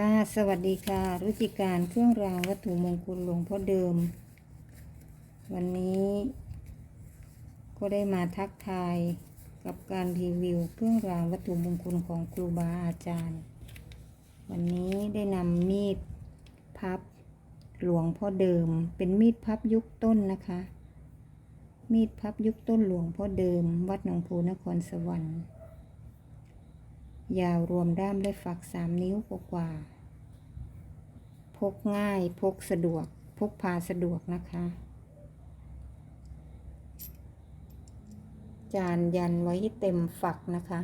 ค่ะ สวัสดีค่ะ รุจิการเครื่องรางวัตถุมงคลหลวงพ่อเดิม วันนี้ ก็ได้มาทักทายกับการรีวิวเครื่องรางวัตถุมงคลของครูบาอาจารย์ วันนี้ได้นำมีดพับหลวงพ่อเดิม เป็นมีดพับยุคต้นนะคะ มีดพับยุคต้นหลวงพ่อเดิม วัดหนองโพนครสวรรค์ ยาวรวมด้ามและฝักสามนิ้วกว่า พกง่ายพกสะดวก พกพาสะดวกนะคะ จานยันไว้เต็มฝักนะคะ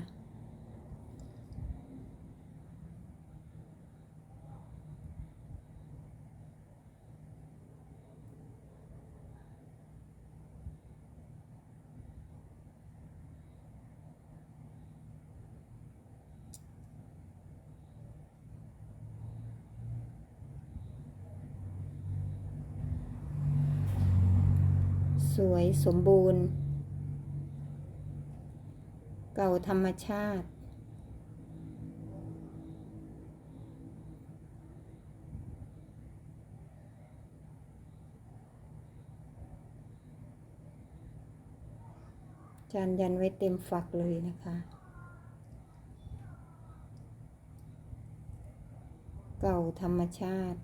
สวยสมบูรณ์ เก่าธรรมชาติ จานยันไว้เต็มฝักเลยนะคะเก่าธรรมชาติ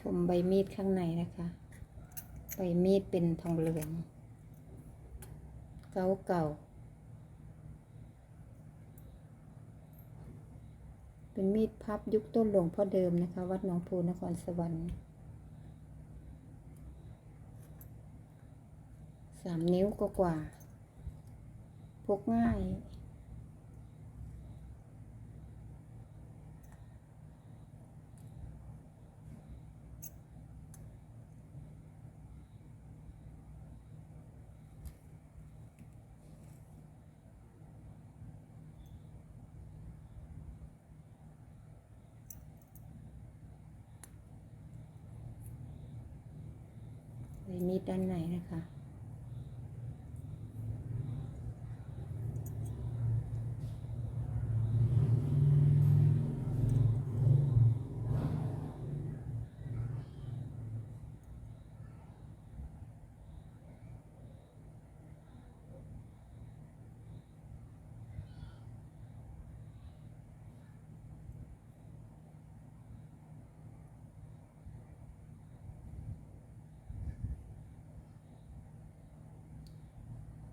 ชมใบมีดข้างในนะคะ ใบมีดเป็นทองเหลือง เก่าเก่า เป็นมีดพับยุคต้นหลวงพ่อเดิมนะคะ วัดหนองพูนครสวรรค์สามนิ้วกว่าพกง่าย ใบมีดด้านในนะคะ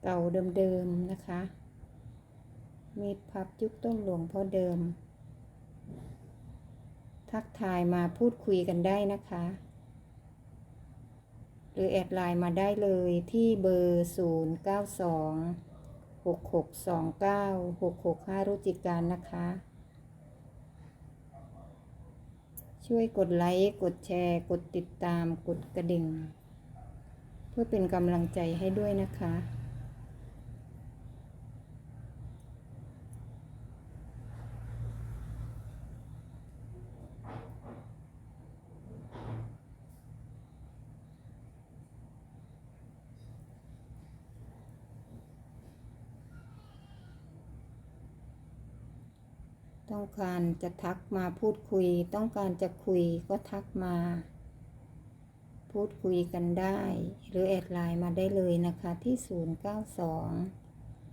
เก่าเดิมๆนะคะ มีดพับยุคต้นหลวงพ่อเดิม ทักทายมาพูดคุยกันได้นะคะ หรือแอดไลน์มาได้เลยที่เบอร์ 0 9 2 6 6 2 9 6 6 5 รุจิการนะคะ ช่วยกดไลค์ กดแชร์ กดติดตาม กดกระดิ่ง เพื่อเป็นกำลังใจให้ด้วยนะคะ ต้องการจะทักมาพูดคุย ต้องการจะคุยก็ทักมา พูดคุยกันได้ หรือแอดไลน์มาได้เลยนะคะที่ 092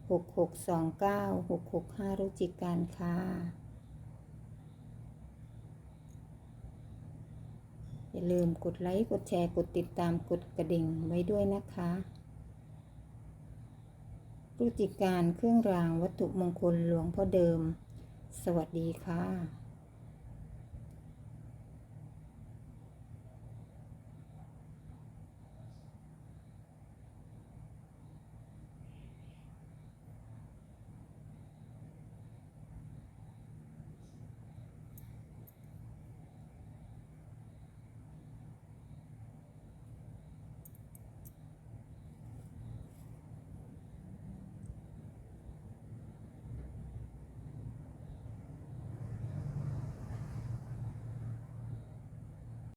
6629 665รุจิการค่ะอย่าลืมกดไลค์กดแชร์กดติดตามกดกระดิ่งไว้ด้วยนะคะรุจิการเครื่องรางวัตถุมงคลหลวงพ่อเดิม สวัสดีค่ะ